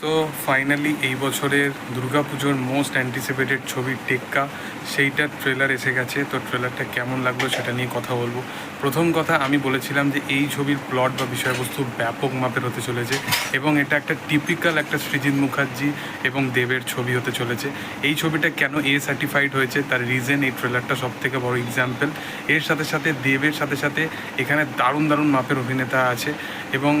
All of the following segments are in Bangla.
সো ফাইনালি এই বছরের দুর্গাপুজোর মোস্ট অ্যান্টিসিপেটেড ছবি টেক্কা। সেইটার ট্রেলার এসে গেছে, তো ট্রেলারটা কেমন লাগল সেটা নিয়ে কথা বলব। প্রথম কথা, আমি বলেছিলাম যে এই ছবির প্লট বা বিষয়বস্তু ব্যাপক মাপের হতে চলেছে এবং এটা একটা টিপিক্যাল একটা সৃজিৎ মুখার্জি এবং দেবের ছবি হতে চলেছে। এই ছবিটা কেন এ সার্টিফাইড হয়েছে, তার রিজন এই ট্রেলারটা সব থেকে বড় এক্সাম্পল এর সাথে সাথে, দেবের সাথে সাথে এখানে দারুণ দারুণ মাপের অভিনেতা আছে এবং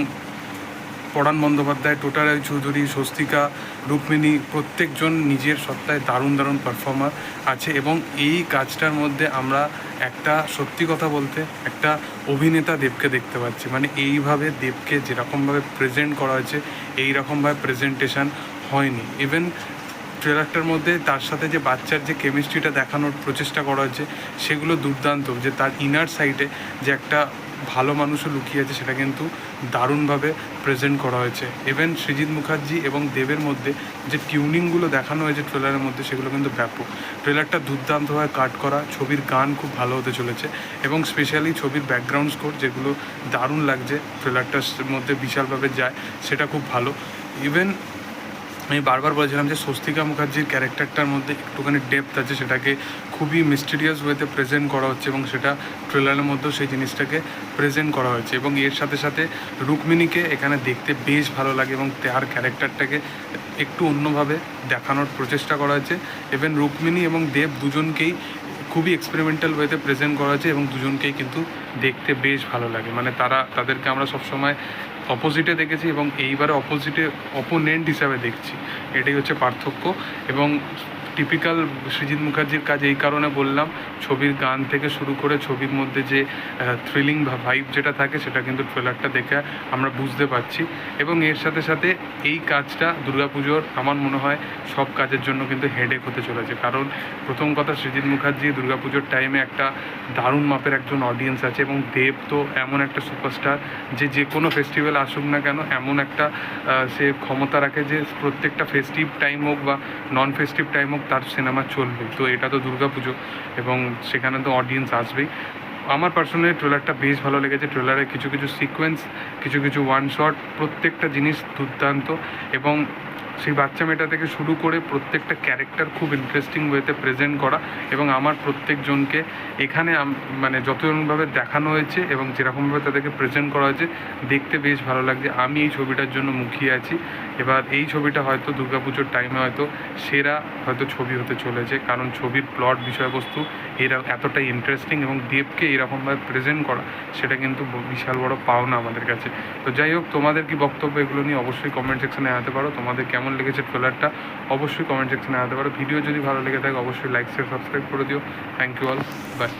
পরাণ বন্দ্যোপাধ্যায় টোটারায় চৌধুরী, স্বস্তিকা, রুক্মিণী প্রত্যেকজন নিজের সত্তায় দারুণ দারুণ পারফর্মার আছে এবং এই কাজটার মধ্যে আমরা একটা সত্যি কথা বলতে একটা অভিনেতা দেবকে দেখতে পাচ্ছি। মানে এইভাবে দেবকে যেরকমভাবে প্রেজেন্ট করা হয়েছে এই রকমভাবে প্রেজেন্টেশন হয়নি ইভেন ট্রেলারটার মধ্যে তার সাথে যে বাচ্চার যে কেমিস্ট্রিটা দেখানোর প্রচেষ্টা করা হয়েছে, সেগুলো দুর্দান্ত। যে তার ইনার সাইডে যে একটা ভালো মানুষও লুকিয়ে আছে, সেটা কিন্তু দারুণভাবে প্রেজেন্ট করা হয়েছে। ইভেন সৃজিৎ মুখার্জি এবং দেবের মধ্যে যে টিউনিংগুলো দেখানো হয়েছে ট্রেলারের মধ্যে, সেগুলো কিন্তু ব্যাপক। ট্রেলারটা দুর্দান্তভাবে কাট করা, ছবির গান খুব ভালো হতে চলেছে এবং স্পেশালি ছবির ব্যাকগ্রাউন্ড স্কোর যেগুলো দারুণ লাগছে ট্রেলারটার মধ্যে বিশালভাবে যায়, সেটা খুব ভালো। ইভেন আমি বারবার বলেছিলাম যে স্বস্তিকা মুখার্জির ক্যারেক্টারটার মধ্যে একটুখানি ডেপথ আছে, সেটাকে খুবই মিস্টিরিয়াস ওয়েতে প্রেজেন্ট করা হচ্ছে এবং সেটা ট্রেলারের মধ্যেও সেই জিনিসটাকে প্রেজেন্ট করা হয়েছে এবং এর সাথে সাথে রুক্মিণীকে এখানে দেখতে বেশ ভালো লাগে এবং তার ক্যারেক্টারটাকে একটু অন্যভাবে দেখানোর প্রচেষ্টা করা হয়েছে। ইভেন রুক্মিণী এবং দেব দুজনকেই খুবই এক্সপেরিমেন্টাল ওয়েতে প্রেজেন্ট করা হয়েছে এবং দুজনকেই কিন্তু দেখতে বেশ ভালো লাগে। মানে তারা, তাদেরকে আমরা সবসময় অপোজিটে দেখেছি এবং এইবারে অপোজিটে অপোনেন্ট হিসাবে দেখছি। এটাই হচ্ছে পার্থক্য এবং টিপিক্যাল সৃজিৎ মুখার্জির কাজ এই কারণে বললাম, ছবির গান থেকে শুরু করে ছবির মধ্যে যে থ্রিলিং ভাইব যেটা থাকে সেটা কিন্তু ট্রেলারটা দেখে আমরা বুঝতে পারছি। এবং এর সাথে সাথে এই কাজটা দুর্গাপুজোর আমার মনে হয় সব কাজের জন্য কিন্তু হেডেক হতে চলেছে। কারণ প্রথম কথা সৃজিৎ মুখার্জি দুর্গাপুজোর টাইমে একটা দারুণ মাপের একজন অডিয়েন্স আছে এবং দেব তো এমন একটা সুপারস্টার যে যে কোনো ফেস্টিভ্যাল আসুক না কেন, এমন একটা সে ক্ষমতা রাখে যে প্রত্যেকটা ফেস্টিভ টাইম হোক বা নন ফেস্টিভ টাইম হোক তার সিনেমা চলবে। তো এটা তো দুর্গাপুজো এবং সেখানে তো অডিয়েন্স আসবেই। আমার পার্সোনালি ট্রেলারটা বেশ ভালো লেগেছে। ট্রেলারে কিছু কিছু সিকোয়েন্স কিছু কিছু ওয়ান শট প্রত্যেকটা জিনিস দুর্দান্ত এবং সেই বাচ্চা মেয়েটা থেকে শুরু করে প্রত্যেকটা ক্যারেক্টার খুব ইন্টারেস্টিং ওয়েতে প্রেজেন্ট করা এবং আমার প্রত্যেকজনকে এখানে মানে যতজনভাবে দেখানো হয়েছে এবং যেরকমভাবে তাদেরকে প্রেজেন্ট করা হয়েছে, দেখতে বেশ ভালো লাগছে। আমি এই ছবিটার জন্য মুখিয়ে আছি। এবার এই ছবিটা হয়তো দুর্গাপুজোর টাইমে হয়তো সেরা হয়তো ছবি হতে চলেছে, কারণ ছবির প্লট বিষয়বস্তু এরা এতটাই ইন্টারেস্টিং এবং দেবকে এরকমভাবে প্রেজেন্ট করা, সেটা কিন্তু বিশাল বড় পাওনা আমাদের কাছে। তো যাই হোক, তোমাদের কি বক্তব্য এগুলো নিয়ে অবশ্যই কমেন্ট সেকশনে আনতে পারো। তোমাদের কেমন লেগেছে ট্রেলারটা অবশ্যই কমেন্ট সেকশনে আনতে পারো। ভিডিও যদি ভালো লেগে থাকে, অবশ্যই লাইক শেয়ার সাবস্ক্রাইব করে দিও। Thank you all by